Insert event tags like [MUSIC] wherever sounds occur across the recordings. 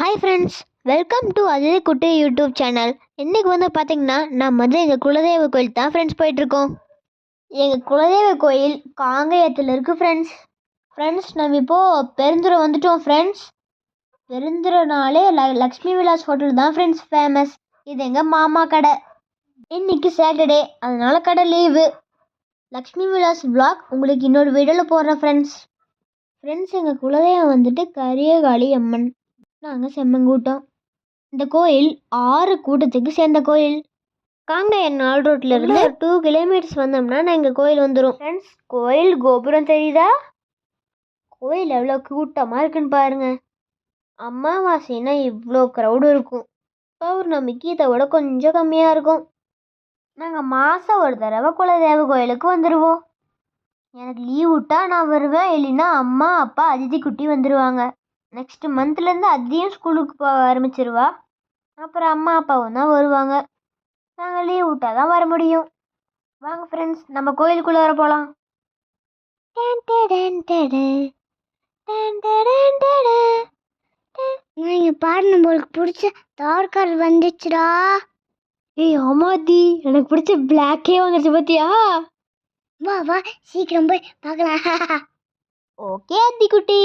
Hi friends welcome to அதே குட்டி YouTube channel இன்றைக்கி வந்து பார்த்தீங்கன்னா நம்ம வந்து எங்கள் குலதெய்வ கோயில் தான் ஃப்ரெண்ட்ஸ் போயிட்டுருக்கோம் எங்கள் குலதெய்வ கோயில் காங்கேயத்தில் இருக்குது ஃப்ரெண்ட்ஸ் ஃப்ரெண்ட்ஸ் நம்ம இப்போது பெருந்துறை வந்துட்டோம் ஃப்ரெண்ட்ஸ் பெருந்துரைனாலே ல லக்ஷ்மி விலாஸ் ஹோட்டல் தான் ஃப்ரெண்ட்ஸ் ஃபேமஸ் இது எங்கள் மாமா கடை. இன்னைக்கு சாட்டர்டே அதனால் கடை லீவு லக்ஷ்மி விலாஸ் பிளாக் உங்களுக்கு இன்னொரு வீடியோவில் போடுறேன் ஃப்ரெண்ட்ஸ் ஃப்ரெண்ட்ஸ் எங்கள் குலதெய்வம் வந்துட்டு கரியகாளி அம்மன். நாங்கள் செம்மங்கூட்டம். இந்த கோயில் ஆறு கூட்டத்துக்கு சேர்ந்த கோயில். காங்கேயன் நாள் ரோட்ல இருந்து டூ கிலோமீட்டர்ஸ் வந்தோம்னா நான் எங்கள் கோயில் வந்துடும் ஃப்ரெண்ட்ஸ் கோயில் கோபுரம் தெரியுதா? கோயில் எவ்வளோ கூட்டமாக இருக்குன்னு பாருங்க. அமாவாசைனா இவ்வளோ க்ரௌடு இருக்கும். பௌர்ணமிக்கு இதை விட கொஞ்சம் கம்மியாக இருக்கும். நாங்கள் மாதம் ஒரு தடவை குலதெய்வ கோயிலுக்கு வந்துடுவோம் எனக்கு லீவ் விட்டா நான் வருவேன். இல்லைன்னா அம்மா அப்பா அதித்தி குட்டி வந்துடுவாங்க நெக்ஸ்ட் மந்த்லேருந்து அதையும் ஸ்கூலுக்கு போக ஆரம்பிச்சிருவா. அப்புறம் அம்மா அப்பாவும் தான் வருவாங்க. நாங்கள் லீவ் விட்டால் தான் வர முடியும். வாங்க ஃப்ரெண்ட்ஸ் நம்ம கோயிலுக்குள்ளே வர போகலாம் நீங்க பாரு நம்மளுக்கு பிடிச்ச தார்கார் வந்துச்சுடா. ஏய் ஆமாதி எனக்கு பிடிச்ச பிளாக்கே வந்துச்சு பார்த்தியா வா வா சீக்கிரம் போய் பார்க்கலாம். [LAUGHS] ஓகே அத்தி குட்டி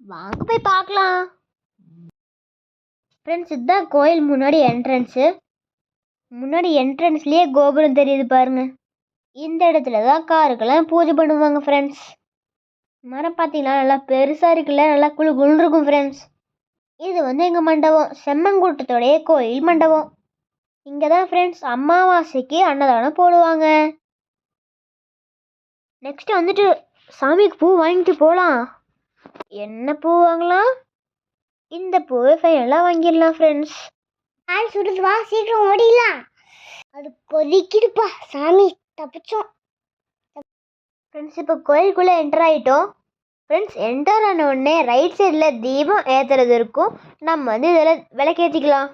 வாங்க போய் பார்க்கலாம். ஃப்ரெண்ட்ஸ் இதுதான் கோயில் முன்னாடி என்ட்ரன்ஸு முன்னாடி என்ட்ரன்ஸ்லேயே கோபுரம் தெரியுது பாருங்க. இந்த இடத்துல தான் காருக்கெல்லாம் பூஜை பண்ணுவாங்க ஃப்ரெண்ட்ஸ் மரம் பார்த்தீங்கன்னா நல்லா பெருசாக இருக்குல்ல? நல்லா குழு குழு இருக்கும் ஃப்ரெண்ட்ஸ் இது வந்து எங்கள் மண்டபம். செம்மங்கூட்டத்தோடைய கோயில் மண்டபம். இங்கே தான் ஃப்ரெண்ட்ஸ் அமாவாசைக்கு அன்னதானம் போடுவாங்க. நெக்ஸ்ட் வந்துட்டு சாமிக்கு பூ வாங்கிட்டு போகலாம் என்ன பூ வாங்கலாம் இந்த பூவை ஃபைனலாக வாங்கிடலாம் ஃப்ரெண்ட்ஸ் ஆள் சுடுது வா சீக்கிரம் ஓடிடலாம். அது கொதிக்குதுப்பா. சாமி தப்பிச்சோம். ஃப்ரெண்ட்ஸ் இப்போ கோயிலுக்குள்ளே என்டர் ஆகிட்டோம் ஃப்ரெண்ட்ஸ் என்டர் ஆன உடனே ரைட் சைடில் தீபம் ஏற்றுறது இருக்கும். நம்ம வந்து இதில் விளக்கேற்றிக்கலாம்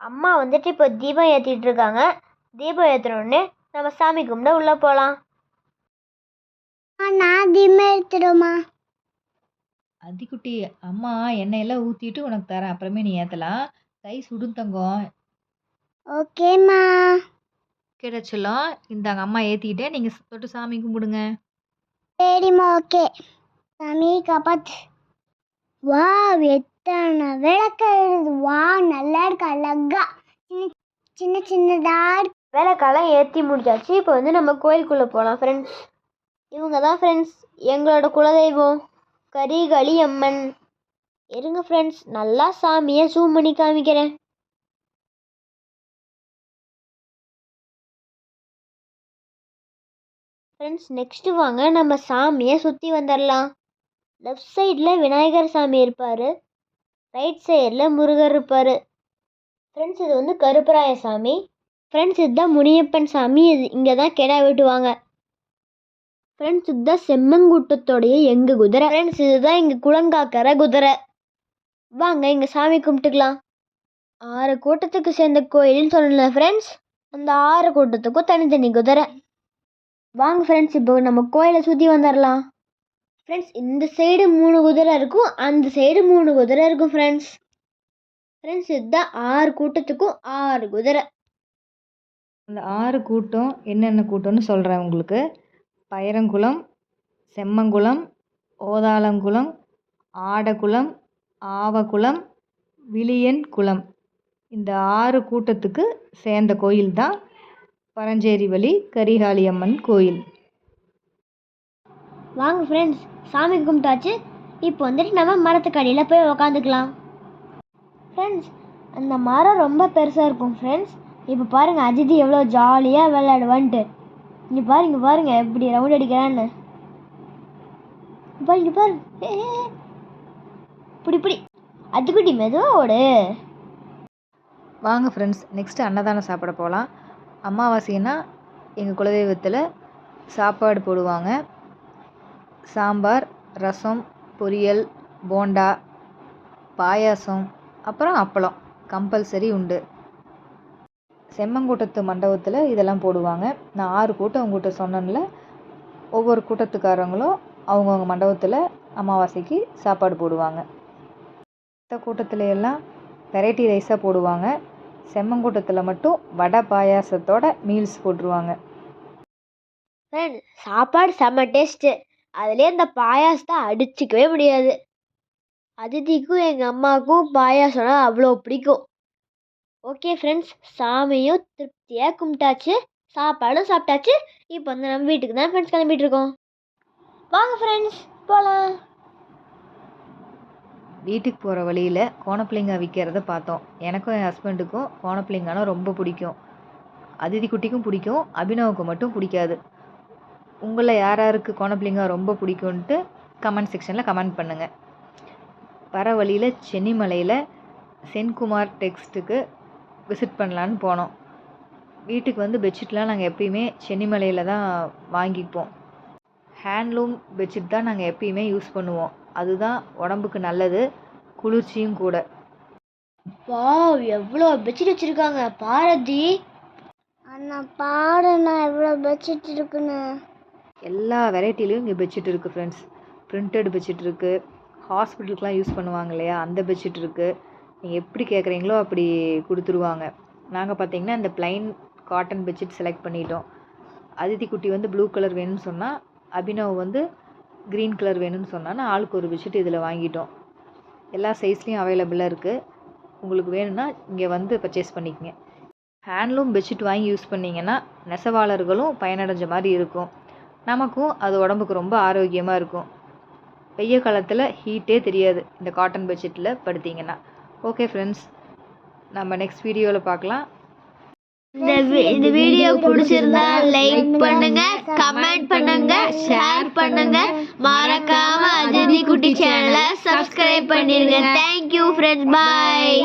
அம்மா வந்துட்டு இப்போ தீபம் ஏற்றிட்டு இருக்காங்க. தீபம் ஏற்றின உடனே நம்ம சாமி கும்பிட உள்ளே போகலாம் நான் திம்மை எடுத்துடுமா அதிக்குட்டி அம்மா எண்ணெயெல்லாம் ஊற்றிட்டு உனக்கு தரேன். அப்புறமே நீ ஏற்றலாம் கை சுடும் தங்கம். ஓகேம்மா கிடைச்சலாம் இந்தாங்க அம்மா ஏற்றிக்கிட்டே நீங்கள் தொட்டு சாமி கும்பிடுங்க. சரிம்மா ஓகே. சாமி காப்பாத்து. வா எத்தனை விளக்கு வா நல்லா இருக்கு அழகா. சின்ன சின்ன சின்னதா இருக்கு. வேலைக்காலம் ஏற்றி முடிச்சாச்சு. இப்போ வந்து நம்ம கோயிலுக்குள்ளே போகலாம் ஃப்ரெண்ட்ஸ் இவங்க தான் ஃப்ரெண்ட்ஸ் எங்களோட குலதெய்வம். கரிகளி அம்மன் இருங்க ஃப்ரெண்ட்ஸ் நல்லா சாமியை ஜூம் பண்ணி காமிக்கிறேன். ஃப்ரெண்ட்ஸ் நெக்ஸ்ட்டு வாங்க நம்ம சாமியை சுற்றி வந்துடலாம் லெஃப்ட் சைடில் விநாயகர் சாமி இருப்பார். ரைட் சைடில் முருகர் இருப்பார். ஃப்ரெண்ட்ஸ் இது வந்து கருப்பராய சாமி. ஃப்ரெண்ட்ஸ் இதுதான் முனியப்பன் சாமி. இது இங்கே தான் கெடா வெட்டுவாங்க. ஃப்ரெண்ட்ஸ் இதுதான் செம்மங்கூட்டத்தோடைய எங்கள் குதிரை. ஃப்ரெண்ட்ஸ் இதுதான் எங்கள் குளங்காக்கிற குதிரை. வாங்க இங்கே சாமி கும்பிட்டுக்கலாம். ஆறு கூட்டத்துக்கு சேர்ந்த கோயில்னு சொல்லல ஃப்ரெண்ட்ஸ் அந்த ஆறு கூட்டத்துக்கும் தனித்தனி குதிரை. வாங்க ஃப்ரெண்ட்ஸ் இப்போ நம்ம கோயிலை சுற்றி வந்துடலாம் ஃப்ரெண்ட்ஸ் இந்த சைடு மூணு குதிரை இருக்கும் அந்த சைடு மூணு குதிரை இருக்கும் ஃப்ரெண்ட்ஸ் ஃப்ரெண்ட்ஸ் இதுதான் ஆறு கூட்டத்துக்கும் ஆறு குதிரை. அந்த ஆறு கூட்டம் என்னென்ன கூட்டம்னு சொல்கிறேன் உங்களுக்கு. பைரங்குளம் செம்மங்குளம் ஓதாளங்குளம் ஆடகுளம் ஆவகுளம் விளியன் குளம் இந்த ஆறு கூட்டத்துக்கு சேர்ந்த கோயில் தான் பரஞ்சேரி வழி கோயில். வாங்க ஃப்ரெண்ட்ஸ் சாமி கும்பிட்டாச்சு. இப்போ வந்துட்டு நம்ம மரத்துக்கடியில் போய் உக்காந்துக்கலாம். ஃப்ரெண்ட்ஸ் அந்த மரம் ரொம்ப பெருசாக இருக்கும் ஃப்ரெண்ட்ஸ் இப்போ பாருங்கள் அஜித் எவ்வளோ ஜாலியாக விளையாடுவான்ட்டு. இங்கே பாருங்க பாருங்க இப்படி ரவுண்ட் அடிக்கிறான்னு. பாருங்க பாரு இப்படி இப்படி அதுக்குட்டி மெதுவாக ஓடு. வாங்க ஃப்ரெண்ட்ஸ் நெக்ஸ்ட்டு அன்னதானம் சாப்பிட போகலாம் அமாவாசைன்னா எங்கள் குலதெய்வத்தில் சாப்பாடு போடுவாங்க. சாம்பார் ரசம் பொரியல் போண்டா பாயாசம் அப்புறம் அப்பளம். கம்பல்சரி உண்டு. செம்மங்கூட்டத்து மண்டபத்தில் இதெல்லாம் போடுவாங்க. நான் ஆறு கூட்டம் உங்கள்கிட்ட சொன்னேன்ல ஒவ்வொரு கூட்டத்துக்காரங்களும் அவங்கவுங்க மண்டபத்தில் அமாவாசைக்கு சாப்பாடு போடுவாங்க. மற்ற கூட்டத்தில் எல்லாம் வெரைட்டி ரைஸாக போடுவாங்க. செம்மங்கூட்டத்தில் மட்டும் வடை பாயாசத்தோட மீல்ஸ் போட்டுருவாங்க. சாப்பாடு செம்ம டேஸ்ட்டு அதுலேயே இந்த பாயாசத்தை அடிச்சிக்கவே முடியாது. அதிதிக்கும் எங்கள் அம்மாவுக்கும் பாயாசம்னா அவ்வளோ பிடிக்கும். ஓகே ஃப்ரெண்ட்ஸ் சாமியும் திருப்தியாக கும்பிட்டாச்சு. சாப்பாடும் சாப்பிட்டாச்சு. இப்போ வந்து நம்ம வீட்டுக்கு தான் ஃப்ரெண்ட்ஸ் கிளம்பிட்டு இருக்கோம் வாங்க ஃப்ரெண்ட்ஸ் போகலாம் வீட்டுக்கு போகிற வழியில் கோணப்பிள்ளைங்க விற்கிறத பார்த்தோம். எனக்கும் என் ஹஸ்பண்டுக்கும் கோணப்பிள்ளைங்கன்னா ரொம்ப பிடிக்கும். அதிதி குட்டிக்கும் பிடிக்கும் அபினவுக்கு மட்டும் பிடிக்காது. உங்களில் யார் யாருக்கு கோணப்பிள்ளைங்க ரொம்ப பிடிக்கும்ன்ட்டு கமெண்ட் செக்ஷனில் கமெண்ட் பண்ணுங்கள் வர வழியில் சென்னிமலையில் சென்குமார் டெக்ஸ்ட்டுக்கு விசிட் பண்ணலான்னு போனோம். வீட்டுக்கு வந்து பெட்ஷீட்லாம் நாங்கள் எப்பயுமே சென்னிமலையில் தான் வாங்கிப்போம். ஹேண்ட்லூம் பெட்ஷீட் தான் நாங்கள் எப்பயுமே யூஸ் பண்ணுவோம். அதுதான் உடம்புக்கு நல்லது குளிர்ச்சியும் கூட. வாவ் எவ்வளோ பெட்ஷீட் வச்சுருக்காங்க பாரதி. அண்ணா பாருண்ணா எவ்வளோ பெட்ஷீட் இருக்குன்னு. எல்லா வெரைட்டிலையும் இங்கே பெட்ஷீட் இருக்குது ஃப்ரெண்ட்ஸ் பிரிண்டட் பெட்ஷீட் இருக்குது ஹாஸ்பிட்டலுக்குலாம் யூஸ் பண்ணுவாங்க இல்லையா அந்த பெட்ஷீட் இருக்குது நீங்கள் எப்படி கேட்குறீங்களோ அப்படி கொடுத்துருவாங்க. நாங்கள் பார்த்தீங்கன்னா இந்த ப்ளைன் காட்டன் பெட்ஷீட் செலக்ட் பண்ணிட்டோம். அதித்தி குட்டி வந்து ப்ளூ கலர் வேணும்னு சொன்னால் அபினவ் வந்து க்ரீன் கலர் வேணும்னு சொன்னான்னு ஆளுக்கு ஒரு பெட்ஷீட் இதில் வாங்கிட்டோம். எல்லா சைஸ்லேயும் அவைலபிளாக இருக்குது உங்களுக்கு வேணும்னா இங்கே வந்து பர்ச்சேஸ் பண்ணிக்கங்க. ஹேண்ட்லூம் பெட்ஷீட் வாங்கி யூஸ் பண்ணிங்கன்னா நெசவாளர்களும் பயனடைஞ்ச மாதிரி இருக்கும். நமக்கும் அது உடம்புக்கு ரொம்ப ஆரோக்கியமாக இருக்கும். வெய்ய காலத்தில் ஹீட்டே தெரியாது இந்த காட்டன் பெட்ஷீட்டில் படுத்திங்கன்னா. ஓகே ஃப்ரெண்ட்ஸ் நம்ம நெக்ஸ்ட் வீடியோவில் பார்க்கலாம். இந்த இந்த வீடியோ பிடிச்சிருந்தா லைக் பண்ணுங்க கமெண்ட் பண்ணுங்க ஷேர் பண்ணுங்க. மறக்காம அதிதி குட்டி சேனலை சப்ஸ்கிரைப் பண்ணிருங்க. Thank you friends bye